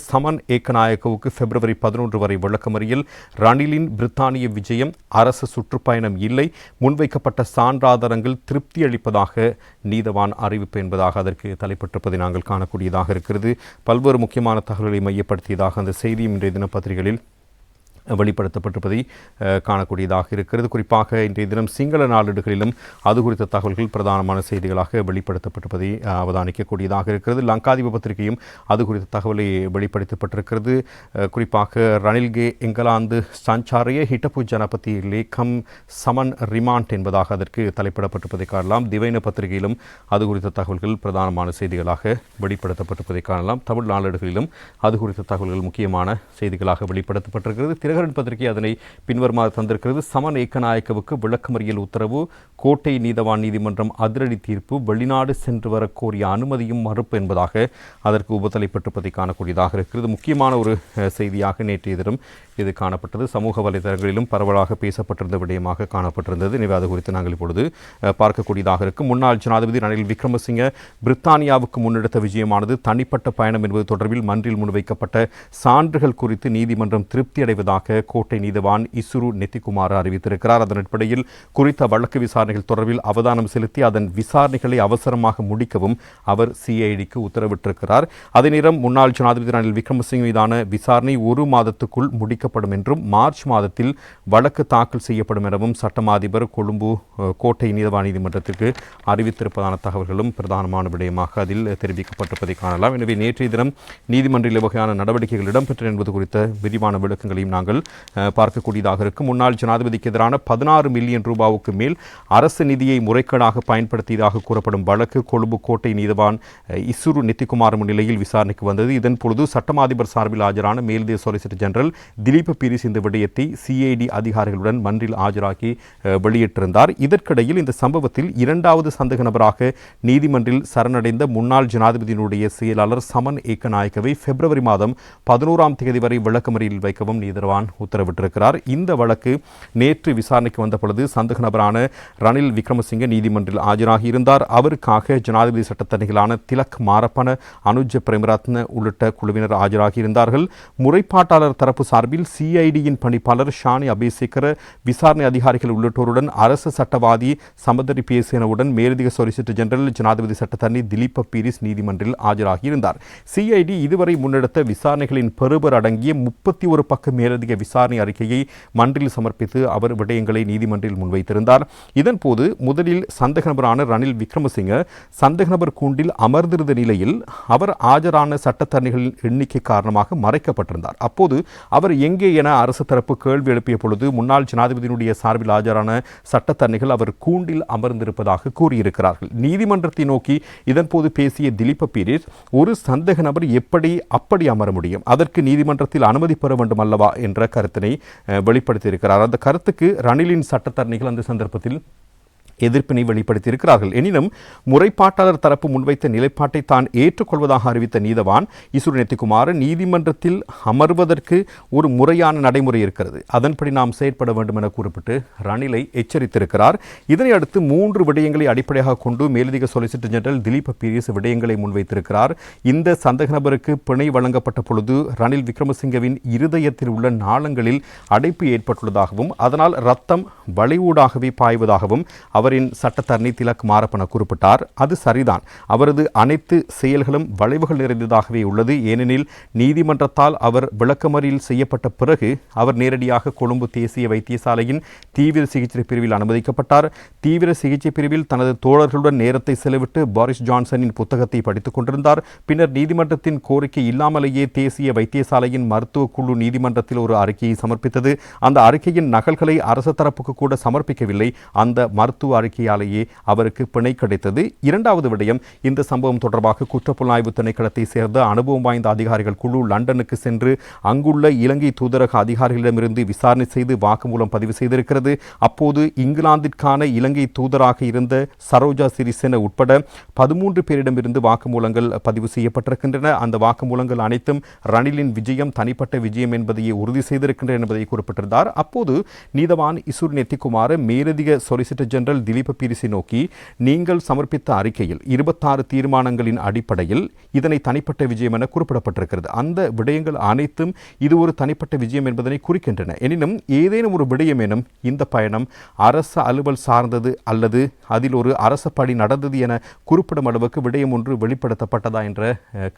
சமன் ஏக்கநாயக்கவுக்கு பிப்ரவரி பதினொன்று வரை விளக்கமறியல். ரணிலின் பிரித்தானிய விஜயம் அரசு சுற்றுப்பயணம் இல்லை. முன்வைக்கப்பட்ட சான்றாதாரங்கள் திருப்தி அளிப்பதாக நீதவான் அறிவிப்பு என்பதாக அதற்கு தலைப்பட்டிருப்பதை நாங்கள் காணக்கூடியதாக இருக்கிறது. பல்வேறு முக்கியமான தகவல்களை மையப்படுத்தியதாக அந்த செய்தியும் இன்றைய தினப்பத்திரிகைகளில் வெளிப்படுத்தப்பட்டிருப்பதை காணக்கூடியதாக இருக்கிறது. குறிப்பாக இன்றைய தினம் சிங்கள நாளிடுகளிலும் அது குறித்த தகவல்கள் பிரதானமான செய்திகளாக வெளிப்படுத்தப்பட்டிருப்பதை அவதானிக்கக்கூடியதாக இருக்கிறது. லங்காதிப பத்திரிகையும் அது குறித்த தகவலை வெளிப்படுத்தப்பட்டிருக்கிறது. குறிப்பாக ரணில்கே இங்கிலாந்து சஞ்சாரிய ஹிட்டபு ஜனபதி லேக்கம் சமன் ரிமாண்ட் என்பதாக அதற்கு தலைப்பிடப்பட்டிருப்பதை காணலாம். திவைன பத்திரிகையிலும் அது குறித்த தகவல்கள் பிரதானமான செய்திகளாக வெளிப்படுத்தப்பட்டிருப்பதை காணலாம். தமிழ் நாளிடுகளிலும் அது குறித்த தகவல்கள் முக்கியமான செய்திகளாக வெளிப்படுத்தப்பட்டிருக்கிறது. தினகரன் பத்திரிகை அதனை பின்வருமாறு தந்திருக்கிறது. சமன் ஏக்கநாயக்கவுக்கு விளக்கமறியல் உத்தரவு. கோட்டை நீதவான் நீதிமன்றம் அதிரடி தீர்ப்பு. வெளிநாடு சென்று வர கோரிய அனுமதியும் மறுப்பு என்பதாக அதற்கு உபத்தலைப்பட்டிருப்பதை காணக்கூடியதாக இருக்கிறது. முக்கியமான ஒரு செய்தியாக நேற்றைய தினம் இது காணப்பட்டது. சமூக வலைதளங்களிலும் பரவலாக பேசப்பட்டிருந்த விடயமாக காணப்பட்டிருந்தது. எனவே அது குறித்து நாங்கள் இப்பொழுது பார்க்கக்கூடியதாக இருக்கும். முன்னாள் ஜனாதிபதி ரணில் விக்ரமசிங்க பிரித்தானியாவுக்கு முன்னெடுத்த விஜயமானது தனிப்பட்ட பயணம் என்பது தொடர்பில் மன்றில் முன்வைக்கப்பட்ட சான்றுகள் குறித்து நீதிமன்றம் திருப்தி அடைவதாக கோட்டை நீதிவான் இசுரு நெத்திகுமார் அறிவித்திருக்கிறார். அதன் அடிப்படையில் குறித்த வழக்கு விசாரணைகள் தொடர்பில் அவதானம் செலுத்தி அதன் விசாரணைகளை அவசரமாக முடிக்கவும் அவர் சிஐடிக்கு உத்தரவிட்டிருக்கிறார். அதே நேரம் முன்னாள் ஜனாதிபதி ரணில் விக்ரமசிங் மீதான விசாரணை ஒரு மாதத்துக்குள் முடிக்கப்படும் என்றும் மார்ச் மாதத்தில் வழக்கு தாக்கல் செய்யப்படும் எனவும் சட்டமா அதிபர் கொழும்பு கோட்டை நீதவான் நீதிமன்றத்திற்கு அறிவித்திருப்பதான தகவல்களும் பிரதானமான விடயமாக அதில் தெரிவிக்கப்பட்டிருப்பதை காணலாம். எனவே நேற்றைய தினம் நீதிமன்ற வகையான நடவடிக்கைகள் இடம்பெற்றன என்பது குறித்த விரிவான விளக்கங்களையும் நாங்கள் அஹ், பார்க்கக்கூடியதாக இருக்கும். முன்னாள் ஜனாதிபதிக்கு எதிரான பதினாறு மில்லியன் ரூபாவுக்கு மேல் அரசு நிதியை முறைகேடாக பயன்படுத்தியதாக கூறப்படும் வழக்கு கொழும்பு கோட்டை நீதவான் இசுரு நித்திகுமார் முன்னிலையில் விசாரணைக்கு வந்தது. இதன் பொழுது சட்டமாதிபர் சார்பில் ஆஜரான மேல்தே சொலிசிட்டர் ஜெனரல் திலீப் பீரிஸ் இந்த விடயத்தை சிஐடி அதிகாரிகளுடன் மன்றில் ஆஜராகி வெளியிட்டிருந்தார். இதற்கிடையில் இந்த சம்பவத்தில் இரண்டாவது சந்தேக நபராக நீதிமன்றில் சரணடைந்த முன்னாள் ஜனாதிபதியினுடைய செயலாளர் சமன் ஏக்கநாயக்கவை பிப்ரவரி மாதம் பதினோராம் தேதி வரை விளக்கமறியில் வைக்கவும் நீதிவான் உத்தரவிட்டிருக்கிறார். இந்த வழக்கு நேற்று விசாரணைக்கு வந்த பொழுது சந்தேக நபரான ரணில் விக்ரமசிங்க நீதிமன்றில் ஆஜராகி இருந்தார். அவருக்காக ஜனாதிபதி சட்டத்தணிகளான திலக் மாரப்பன அனுஜ பிரேமரத்ன உள்ளிட்ட குழுவினர் ஆஜராகி இருந்தார்கள். முறைப்பாட்டாளர் தரப்பு சார்பில் சிஐடியின் பணிப்பாளர் ஷானி அபிசேகர விசாரணை அதிகாரிகள் உள்ளிட்டோருடன் அரசு சட்டவாதி சமதரி பேசேனவுடன் மேலதிக சொலிசிட்டர் ஜெனரல் ஜனாதிபதி சட்டத்தரணி திலீப பீரிஸ் நீதிமன்றில் ஆஜராகியிருந்தார் சிஐடி இதுவரை முன்னெடுத்த விசாரணைகளின் பெறுபர் அடங்கிய முப்பத்தி ஒரு பக்க மேலதிக விசாரணை அறிக்கையை மன்றில் சமர்ப்பித்து அவர் விடயங்களை நீதிமன்றில் முன்வைத்திருந்தார். இதன்போது முதலில் சந்தேக நபரான ரணில் விக்ரமசிங்க சந்தேக நபர் கூண்டில் அமர்ந்திருந்த நிலையில் அவர் ஆஜரான சட்டத்தரணிகளின் எண்ணிக்கை காரணமாக மறைக்கப்பட்டிருந்தார். அப்போது அவர் எங்கே என அரசு தரப்பு கேள்வி எழுப்பிய பொழுது முன்னாள் ஜனாதிபதியினுடைய சார்பில் ஆஜரான சட்டத்தரணிகள் அவர் கூண்டில் அமர்ந்திருப்பதாக கூறியிருக்கிறார்கள். நீதிமன்றத்தை நோக்கி இதன்போது பேசிய திலீப பீரிஸ் ஒரு சந்தேக நபர் எப்படி அப்படி அமர முடியும்? அதற்கு நீதிமன்றத்தில் அனுமதி பெற வேண்டும் அல்லவா என்ற கருத்தினை வெளிப்படுத்தியிருக்கிறார். அந்த கருத்துக்கு ரணிலின் சட்டத்தரணிகள் அந்த சந்தர்ப்பத்தில் எதிர்ப்பினை வெளிப்படுத்தியிருக்கிறார்கள். எனினும் முறைப்பாட்டாளர் தரப்பு முன்வைத்த நிலைப்பாட்டை தான் ஏற்றுக்கொள்வதாக அறிவித்த நீதவான் இசுரு நெத்திக்குமார் நீதிமன்றத்தில் அமர்வதற்கு ஒரு முறையான நடைமுறை இருக்கிறது. அதன்படி நாம் செயற்பட வேண்டும் என குறிப்பிட்டு ரணிலை எச்சரித்திருக்கிறார். இதனை அடுத்து மூன்று விடயங்களை அடிப்படையாக கொண்டு மேலதிக சொலிசிட்டர் ஜெனரல் திலீப் பீரியஸ் விடயங்களை முன்வைத்திருக்கிறார். இந்த சந்தேக நபருக்கு பிணை வழங்கப்பட்ட பொழுது ரணில் விக்ரமசிங்கவின் இருதயத்தில் உள்ள நாளங்களில் அடைப்பு ஏற்பட்டுள்ளதாகவும் அதனால் ரத்தம் வளைவூடாகவே பாய்வதாகவும் அவர் அவரின் சட்டத்தரணி திலக் மாரப்பன குறிப்பிட்டார். அது சரிதான். அவரது அனைத்து செயல்களும் வளைவுகள் நிறைந்ததாகவே உள்ளது. ஏனெனில் நீதிமன்றத்தால் அவர் விளக்கமறியல் செய்யப்பட்ட பிறகு அவர் நேரடியாக கொழும்பு தேசிய வைத்தியசாலையின் தீவிர சிகிச்சை பிரிவில் அனுமதிக்கப்பட்டார். தீவிர சிகிச்சை பிரிவில் தனது தோழர்களுடன் நேரத்தை செலவிட்டு பாரிஸ் ஜான்சனின் புத்தகத்தை படித்துக் கொண்டிருந்தார். பின்னர் நீதிமன்றத்தின் கோரிக்கை இல்லாமலேயே தேசிய வைத்தியசாலையின் மருத்துவ குழு நீதிமன்றத்தில் ஒரு அறிக்கையை சமர்ப்பித்தது. அந்த அறிக்கையின் நகல்களை அரசு தரப்புக்கு கூட சமர்ப்பிக்கவில்லை. அந்த மருத்துவ அறிக்கையாலேயே அவருக்கு பிணை கிடைத்தது. இரண்டாவது விடயம் இந்த சம்பவம் தொடர்பாக குற்றப்புலனாய்வு திணைக்களத்தை சேர்ந்த அனுபவம் வாய்ந்த அதிகாரிகள் குழு லண்டனுக்கு சென்று அங்குள்ள இலங்கை தூதரக அதிகாரிகளிடமிருந்து விசாரணை செய்து வாக்குமூலம் பதிவு செய்திருக்கிறது. அப்போது இங்கிலாந்திற்கான இலங்கை தூதராக இருந்த சரோஜா சிறிசேன உட்பட பதிமூன்று பேரிடமிருந்து வாக்குமூலங்கள் பதிவு செய்யப்பட்டிருக்கின்றன. அந்த வாக்குமூலங்கள் அனைத்தும் ரணிலின் விஜயம் தனிப்பட்ட விஜயம் என்பதையே உறுதி செய்திருக்கின்றன என்பதை குறிப்பிட்டிருந்தார். அப்போது நீதவான் இசுர் நெத்திக்குமார் மேலதிக சொலிசிட்டர் ஜெனரல் திலீப பீரிசி நோக்கி நீங்கள் சமர்ப்பித்த அறிக்கையில் இருபத்தாறு தீர்மானங்களின் அடிப்படையில் இதனை தனிப்பட்ட விஜயம் என குறிப்பிடப்பட்டிருக்கிறது. அந்த விடயங்கள் அனைத்தும் இது ஒரு தனிப்பட்ட விஜயம் என்பதனை குறிக்கின்றன. எனினும் ஏதேனும் ஒரு விடயம் எனும் இந்த பயணம் அரச அலுவல் சார்ந்தது அல்லது அதில் ஒரு அரச பணி நடந்தது என குறிப்பிடும் அளவுக்கு விடயம் ஒன்று வெளிப்படுத்தப்பட்டதா என்ற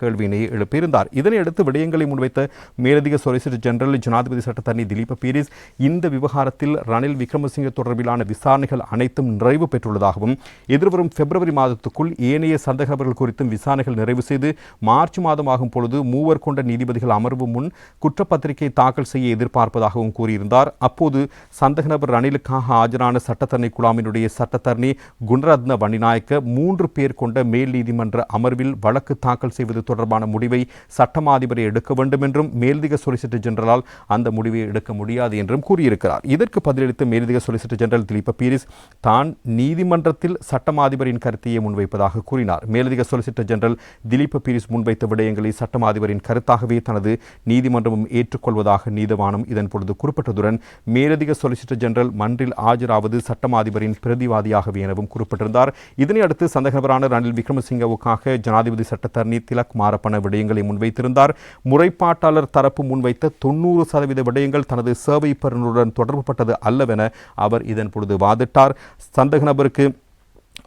கேள்வியினை எழுப்பியிருந்தார். இதனையடுத்து விடயங்களை முன்வைத்த மேலதிக சொலிசிட்டர் ஜெனரல் ஜனாதிபதி சட்டத்தரணி திலீப பீரிஸ் இந்த விவகாரத்தில் ரணில் விக்ரமசிங்க தொடர்பிலான விசாரணைகள் அனைத்தும் நிறைவு பெற்றுள்ளதாகவும் எதிர்வரும் பிப்ரவரி மாதத்துக்குள் ஏனைய சந்தேகவர்கள் குறித்தும் விசாரணைகள் நிறைவு செய்து மார்ச் மாதம் ஆகும் பொழுது மூவர் கொண்ட நீதிபதிகள் அமர்வு முன் குற்றப்பத்திரிகை தாக்கல் செய்ய எதிர்பார்ப்பதாகவும் கூறியிருந்தார். அப்போது சந்தேக நபர் ரணிலுக்காக ஆஜரான சட்டத்தரணி குழாமினுடைய சட்டத்தரணி குணரத்ன வணிநாயக்க மூன்று பேர் கொண்ட மேல் நீதிமன்ற அமர்வில் வழக்கு தாக்கல் செய்வது தொடர்பான முடிவை சட்டமாதிபரை எடுக்க வேண்டும் என்றும் மேலதிக சொலிசிட்டர் ஜெனரலால் அந்த முடிவை எடுக்க முடியாது என்றும் கூறியிருக்கிறார். இதற்கு பதிலளித்த மேலதிக சொலிசிட்டர் ஜெனரல் திலீப பீரிஸ் தான் நீதிமன்றத்தில் சட்டமா அதிபரின் கருத்தையே முன்வைப்பதாக கூறினார். மேலதிக சொலிசிட்டர் ஜெனரல் திலீப் பீரிஸ் முன்வைத்த விடயங்களை சட்டமா அதிபரின் கருத்தாகவே தனது நீதிமன்றமும் ஏற்றுக்கொள்வதாக நீதவானம் இதன் பொழுது குறிப்பிட்டதுடன் மேலதிக சொலிசிட்டர் ஜெனரல் மன்றில் ஆஜராவது சட்டமா அதிபரின் பிரதிவாதியாகவே எனவும் குறிப்பிட்டிருந்தார். இதனையடுத்து சந்தேகபரான ரணில் விக்ரமசிங்கவுக்காக ஜனாதிபதி சட்டத்தரணி திலக் மாரப்பன விடயங்களை முன்வைத்திருந்தார். முறைப்பாட்டாளர் தரப்பு முன்வைத்த தொண்ணூறு சதவீத விடயங்கள் தனது சேவை பெறுநருடன் தொடர்புபட்டது அல்லவென அவர் இதன் பொழுது வாதிட்டார். சந்தேக நபருக்கு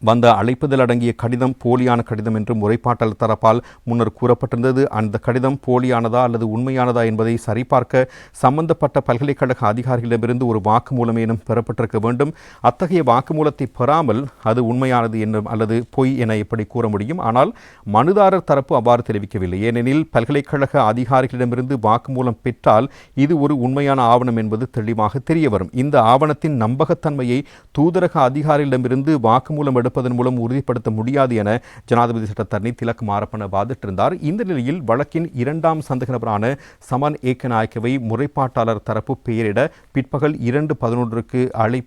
வந்த அழைப்புதல் அடங்கிய கடிதம் போலியான கடிதம் என்று முறைப்பாட்டாளர் தரப்பால் முன்னர் கூறப்பட்டிருந்தது. அந்த கடிதம் போலியானதா அல்லது உண்மையானதா என்பதை சரிபார்க்க சம்பந்தப்பட்ட பல்கலைக்கழக அதிகாரிகளிடமிருந்து ஒரு வாக்குமூலமேனும் பெறப்பட்டிருக்க வேண்டும். அத்தகைய வாக்குமூலத்தை பெறாமல் அது உண்மையானது என்னும் அல்லது பொய் என எப்படி கூற முடியும்? ஆனால் மனுதாரர் தரப்பு அவ்வாறு தெரிவிக்கவில்லை. ஏனெனில் பல்கலைக்கழக அதிகாரிகளிடமிருந்து வாக்குமூலம் பெற்றால் இது ஒரு உண்மையான ஆவணம் என்பது தெளிவாக தெரிய வரும் இந்த ஆவணத்தின் நம்பகத்தன்மையை தூதரக அதிகாரிகளிடமிருந்து வாக்குமூலம் தடுப்பதன் மூலம் உறுதிப்படுத்த முடியாது என ஜனாதிபதி சட்டத்தரணி திலக் மாரப்பன வாதிட்டிருந்தார். இந்த நிலையில் வழக்கின் இரண்டாம் சந்தேக நபரான சமன் ஏக்கநாயக்கவை முறைப்பாட்டாளர் தரப்பு பெயரிட பிற்பகல் இரண்டு பதினொன்றுக்கு அழை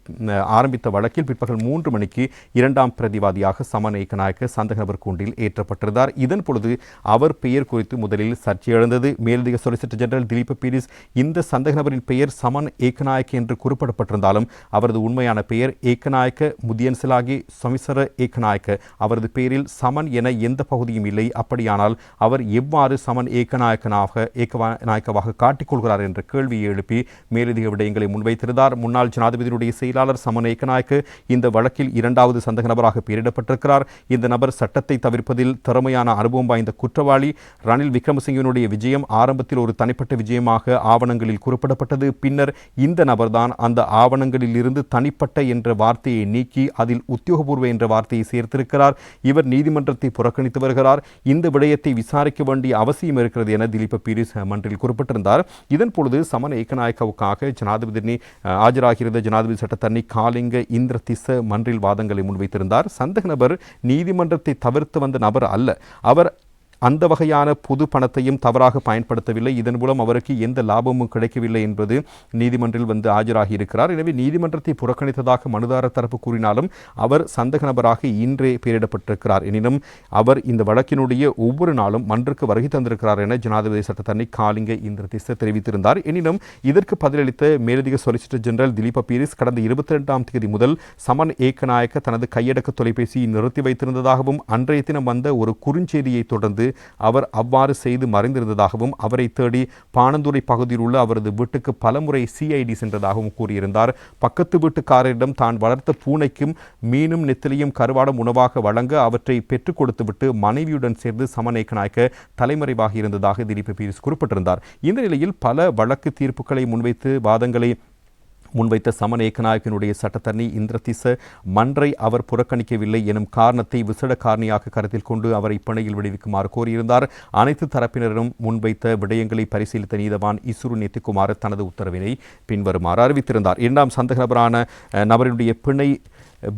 ஆரம்பித்த வழக்கில் பிற்பகல் மூன்று மணிக்கு இரண்டாம் பிரதிவாதியாக சமன் ஏக்கநாயக்க சந்தேக நபர் கூண்டில் ஏற்றப்பட்டிருந்தார். இதன் பொழுது அவர் பெயர் குறித்து முதலில் சர்ச்சை எழுந்தது. மேலதிக சொலிசிட்டர் ஜெனரல் திலீப பீரிஸ் இந்த சந்தேக நபரின் பெயர் சமன் ஏக்கநாயக்க என்று குறிப்பிடப்பட்டிருந்தாலும் அவரது உண்மையான பெயர் ஏக்கநாயக்க முதியன்சிலாகி அவசர ஏக்கநாயக்க. அவரது பேரில் சமன் என எந்த பகுதியும் இல்லை. அப்படியானால் அவர் எவ்வாறு சமன் ஏக்கநாயக்கனாக ஏக்கநாயக்கவாக காட்டிக்கொள்கிறார் என்ற கேள்வியை எழுப்பி மேலதிக விடயங்களை முன்வைத்திருந்தார். முன்னாள் ஜனாதிபதியினுடைய செயலாளர் சமன் ஏக்கநாயக்க இந்த வழக்கில் இரண்டாவது சந்தக நபராக பெயரிடப்பட்டிருக்கிறார். இந்த நபர் சட்டத்தை தவிர்ப்பதில் திறமையான அனுபவம் வாய்ந்த குற்றவாளி. ரணில் விக்ரமசிங்கனுடைய விஜயம் ஆரம்பத்தில் ஒரு தனிப்பட்ட விஜயமாக ஆவணங்களில் குறிப்பிடப்பட்டது. பின்னர் இந்த நபர்தான் அந்த ஆவணங்களில் இருந்து தனிப்பட்ட என்ற வார்த்தையை நீக்கி அதில் உத்தியோகபூர்வ என்ற என்ற வார்த்தையை சேர்த்திருக்கிறார். இவர் நீதிமன்றத்தை புறக்கணித்து வருகிறார். இந்த விடயத்தை விசாரிக்க வேண்டிய அவசியம் இருக்கிறது என திலீப பீரிஸ் மன்றில் குறிப்பிட்டிருந்தார். இதன் பொழுது சமன் ஏக்கநாயக்காவுக்காக ஜனாதிபதி அஹ், ஜனாதிபதி சட்டத்தரணி காலிங்க இந்திர திச மன்றில் வாதங்களை முன்வைத்திருந்தார். சந்தக நபர் நீதிமன்றத்தை தவிர்த்து வந்த நபர் அல்ல. அவர் அந்த வகையான பொது பணத்தையும் தவறாக பயன்படுத்தவில்லை. இதன் மூலம் அவருக்கு எந்த லாபமும் கிடைக்கவில்லை என்பது நீதிமன்றில் வந்து ஆஜராகி இருக்கிறார். எனவே நீதிமன்றத்தை புறக்கணித்ததாக மனுதாரர் தரப்பு கூறினாலும் அவர் சந்தக நபராக இன்றே பெயரிடப்பட்டிருக்கிறார். எனினும் அவர் இந்த வழக்கினுடைய ஒவ்வொரு நாளும் மன்றுக்கு வருகை தந்திருக்கிறார் என ஜனாதிபதி சட்டத்தரணி காலிங்க இந்திரதிச தெரிவித்திருந்தார். எனினும் இதற்கு பதிலளித்த மேலதிக சொலிசிட்டர் ஜெனரல் திலீப பீரிஸ் கடந்த இருபத்தி ரெண்டாம் தேதி முதல் சமன் ஏக்கநாயக்க தனது கையடக்க தொலைபேசியை நிறுத்தி வைத்திருந்ததாகவும் அன்றைய தினம் வந்த ஒரு குறுஞ்செய்தியை தொடர்ந்து அவர் அவ்வாறு செய்து மறைந்திருந்ததாகவும் அவரை தேடி பாணந்துறை பகுதியில் உள்ள அவரது வீட்டுக்கு பலமுறை சிஐடி சென்றதாகவும் கூறியிருந்தார். பக்கத்து வீட்டுக்காரரிடம் தான் வளர்த்த பூனைக்கும் மீனும் நெத்திலியும் கருவாடம் உணவாக வழங்க அவற்றை பெற்றுக் கொடுத்துவிட்டு மனைவியுடன் சேர்ந்து சமநேக்கநாயக்க தலைமறைவாக இருந்ததாக திலீப் பீரிஸ் குறிப்பிட்டிருந்தார். இந்த நிலையில் பல வழக்கு தீர்ப்புகளை முன்வைத்து வாதங்களை முன்வைத்த சமன் ஏக்கநாயக்கனுடைய சட்டத்தரணி இந்திரதிச மன்றை அவர் புறக்கணிக்கவில்லை எனும் காரணத்தை விசேட காரணியாக கருத்தில் கொண்டு அவரை பணியில் விடுவிக்குமாறு கோரியிருந்தார். அனைத்து தரப்பினரும் முன்வைத்த விடயங்களை பரிசீலித்த நீதவான் இசுரு நெத்திக்குமார் தனது உத்தரவினை பின்வருமாறு அறிவித்திருந்தார். இரண்டாம் சந்தக நபரான நபரினுடைய பிணை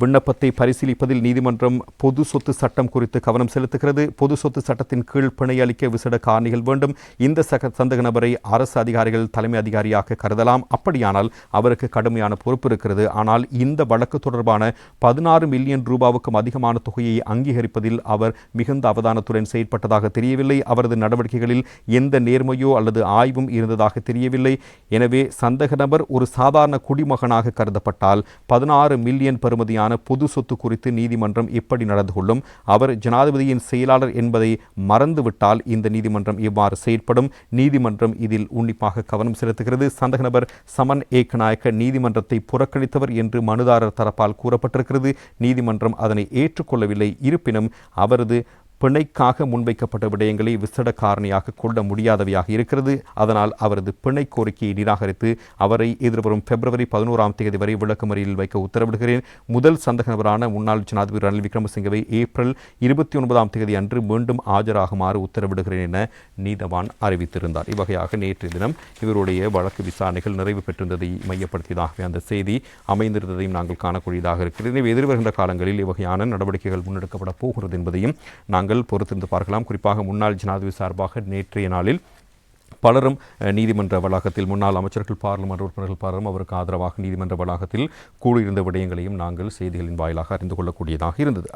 விண்ணப்பத்தை பரிசீலிப்பதில் நீதிமன்றம் பொது சொத்து சட்டம் குறித்து கவனம் செலுத்துகிறது. பொது சொத்து சட்டத்தின் கீழ் பிணை அளிக்க விசேட காரணிகள் வேண்டும். இந்த சக சந்தக நபரை அரசு அதிகாரிகள் தலைமை அதிகாரியாக கருதலாம். அப்படியானால் அவருக்கு கடுமையான பொறுப்பு இருக்கிறது. ஆனால் இந்த வழக்கு தொடர்பான பதினாறு மில்லியன் ரூபாவுக்கும் அதிகமான தொகையை அங்கீகரிப்பதில் அவர் மிகுந்த அவதானத்துடன் செயற்பட்டதாக தெரியவில்லை. அவரது நடவடிக்கைகளில் எந்த நேர்மையோ அல்லது ஆய்வும் இருந்ததாக தெரியவில்லை. எனவே சந்தக நபர் ஒரு சாதாரண குடிமகனாக கருதப்பட்டால் பதினாறு மில்லியன் பெறுமதி ஜனாதிபதியான பொது சொத்து குறித்து நீதிமன்றம் எப்படி நடந்து கொள்ளும் அவர் ஜனாதிபதியின் செயலாளர் என்பதை மறந்துவிட்டால் இந்த நீதிமன்றம் இவ்வாறு செயற்படும்? நீதிமன்றம் இதில் உன்னிப்பாக கவனம் செலுத்துகிறது. சந்தக நபர் சமன் ஏக்கநாயக்க நீதிமன்றத்தை புறக்கணித்தவர் என்று மனுதாரர் தரப்பால் கூறப்பட்டிருக்கிறது. நீதிமன்றம் அதனை ஏற்றுக்கொள்ளவில்லை. இருப்பினும் அவரது பிணைக்காக முன்வைக்கப்பட்ட விடயங்களை விசட காரணியாக கொள்ள முடியாதவையாக இருக்கிறது. அதனால் அவரது பிணை கோரிக்கையை நிராகரித்து அவரை எதிர்வரும் பிப்ரவரி பதினோராம் தேதி வரை விளக்கமறியலில் வைக்க உத்தரவிடுகிறேன். முதல் சந்தக நபரான முன்னாள் ஜனாதிபதி ரணில் விக்ரமசிங்கவை ஏப்ரல் இருபத்தி ஒன்பதாம் தேதி அன்று மீண்டும் ஆஜராகுமாறு உத்தரவிடுகிறேன் என நீதவான் அறிவித்திருந்தார். இவ்வகையாக நேற்றைய தினம் இவருடைய வழக்கு விசாரணைகள் நிறைவு பெற்றிருந்ததை மையப்படுத்தியதாகவே அந்த செய்தி அமைந்திருந்ததையும் நாங்கள் காணக்கூடியதாக இருக்கிறது. எனவே எதிர்வருகின்ற காலங்களில் இவ்வகையான நடவடிக்கைகள் முன்னெடுக்கப்பட போகிறது என்பதையும் நாங்கள் பொறுத்திருந்து பார்க்கலாம். குறிப்பாக முன்னாள் ஜனாதிபதி சார்பாக நேற்றைய நாளில் பலரும் நீதிமன்ற வளாகத்தில் முன்னாள் அமைச்சர்கள் பாராளுமன்ற உறுப்பினர்கள் பலரும் அவருக்கு ஆதரவாக நீதிமன்ற வளாகத்தில் கூடியிருந்த விடயங்களையும் நாங்கள் செய்திகளின் வாயிலாக அறிந்து கொள்ளக்கூடியதாக இருந்தது.